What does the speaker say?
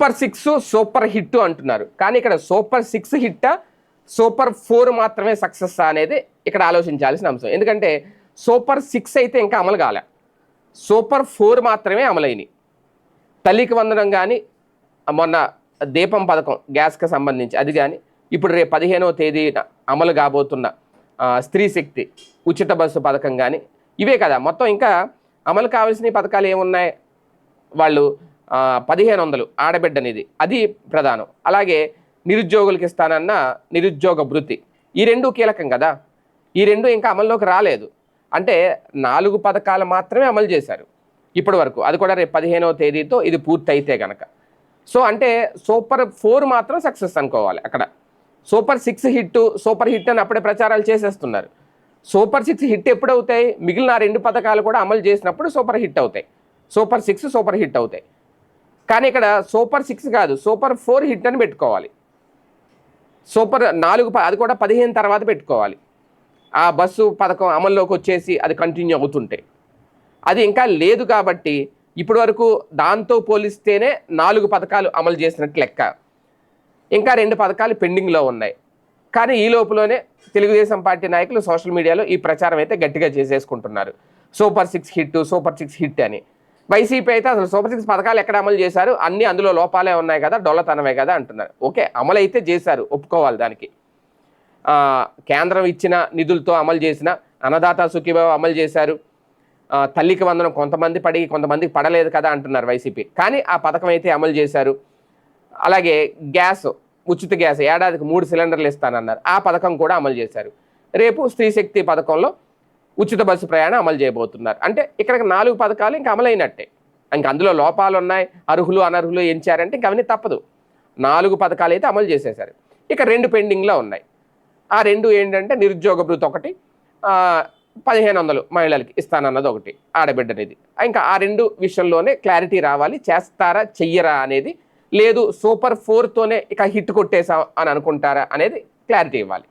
Super six super hit అంటున్నారు. కానీ ఇక్కడ సూపర్ సిక్స్ హిట్టా సూపర్ ఫోర్ మాత్రమే సక్సెస్ అనేది ఇక్కడ ఆలోచించాల్సిన అంశం. ఎందుకంటే సూపర్ సిక్స్ అయితే ఇంకా అమలు కాలే. సూపర్ ఫోర్ మాత్రమే అమలైనవి తల్లికి వందడం కానీ మొన్న దీపం పథకం గ్యాస్కి సంబంధించి అది కానీ ఇప్పుడు రేపు పదిహేనవ తేదీన అమలు కాబోతున్న స్త్రీ శక్తి ఉచిత బస్సు పథకం కానీ ఇవే కదా. మొత్తం ఇంకా అమలు కావాల్సిన పథకాలు ఏమున్నాయి? వాళ్ళు పదిహేను వందలు ఆడబిడ్డనిది. అది ప్రధానం. అలాగే నిరుద్యోగులకి ఇస్తానన్న నిరుద్యోగ భృతి ఈ రెండు కీలకం కదా. ఈ రెండు ఇంకా అమల్లోకి రాలేదు. అంటే నాలుగు పథకాలు మాత్రమే అమలు చేశారు ఇప్పటి వరకు అది కూడా రేపు పదిహేనవ తేదీతో ఇది పూర్తయితే గనక. సో అంటే సూపర్ ఫోర్ మాత్రం సక్సెస్ అనుకోవాలి అక్కడ. Super six hit super hit అని అప్పుడే ప్రచారాలు చేసేస్తున్నారు. సూపర్ సిక్స్ హిట్ ఎప్పుడు అవుతాయి మిగిలిన రెండు పథకాలు కూడా అమలు చేసినప్పుడు సూపర్ హిట్ అవుతాయి. సూపర్ సిక్స్ సూపర్ హిట్ అవుతాయి. కానీ ఇక్కడ సూపర్ సిక్స్ కాదు సూపర్ ఫోర్ హిట్ అని పెట్టుకోవాలి. సూపర్ నాలుగు ప- అది కూడా పదిహేను తర్వాత పెట్టుకోవాలి. ఆ బస్సు పథకం అమల్లోకి వచ్చేసి అది కంటిన్యూ అవుతుంటే. అది ఇంకా లేదు కాబట్టి ఇప్పటి వరకు దాంతో పోలిస్తేనే నాలుగు పథకాలు అమలు చేసినట్టు లెక్క. ఇంకా రెండు పథకాలు పెండింగ్లో ఉన్నాయి. కానీ ఈ లోపులోనే తెలుగుదేశం పార్టీ నాయకులు సోషల్ మీడియాలో ఈ ప్రచారం అయితే గట్టిగా చేసేసుకుంటున్నారు. Super six hit super six hit అని. వైసీపీ అయితే అసలు సూపర్ సిక్స్ పథకాలు ఎక్కడ అమలు చేశారు? అన్ని అందులో లోపాలే ఉన్నాయి కదా డొల్లతనమే కదా అంటున్నారు. ఓకే అమలు అయితే చేశారు ఒప్పుకోవాలి దానికి. కేంద్రం ఇచ్చిన నిధులతో అమలు చేసిన అన్నదాత సుఖీభావ అమలు చేశారు. తల్లికి వందనం కొంతమంది పడి కొంతమందికి పడలేదు కదా అంటున్నారు వైసీపీ. కానీ ఆ పథకం అయితే అమలు చేశారు. అలాగే గ్యాస్ ఉచిత గ్యాస్ ఏడాదికి మూడు సిలిండర్లు ఇస్తానన్నారు. ఆ పథకం కూడా అమలు చేశారు. రేపు స్త్రీ శక్తి పథకంలో ఉచిత బస్సు ప్రయాణం అమలు చేయబోతున్నారు. అంటే ఇక్కడ నాలుగు పథకాలు ఇంకా అమలైనట్టే. ఇంకా అందులో లోపాలు ఉన్నాయి అర్హులు అనర్హులు ఎంచారంటే ఇంకా అవన్నీ తప్పదు. నాలుగు పథకాలు అయితే అమలు చేసేసారు ఇక రెండు పెండింగ్లో ఉన్నాయి. ఆ రెండు ఏంటంటే నిరుద్యోగ భృతి ఒకటి పదిహేను వందలు మహిళలకి ఇస్తానన్నది ఒకటి ఆడబిడ్డనిది. ఇంకా ఆ రెండు విషయంలోనే క్లారిటీ రావాలి. చేస్తారా చెయ్యరా అనేది లేదు. సూపర్ ఫోర్తోనే ఇక హిట్ కొట్టేశాం అని అనుకుంటారా అనేది క్లారిటీ ఇవ్వాలి.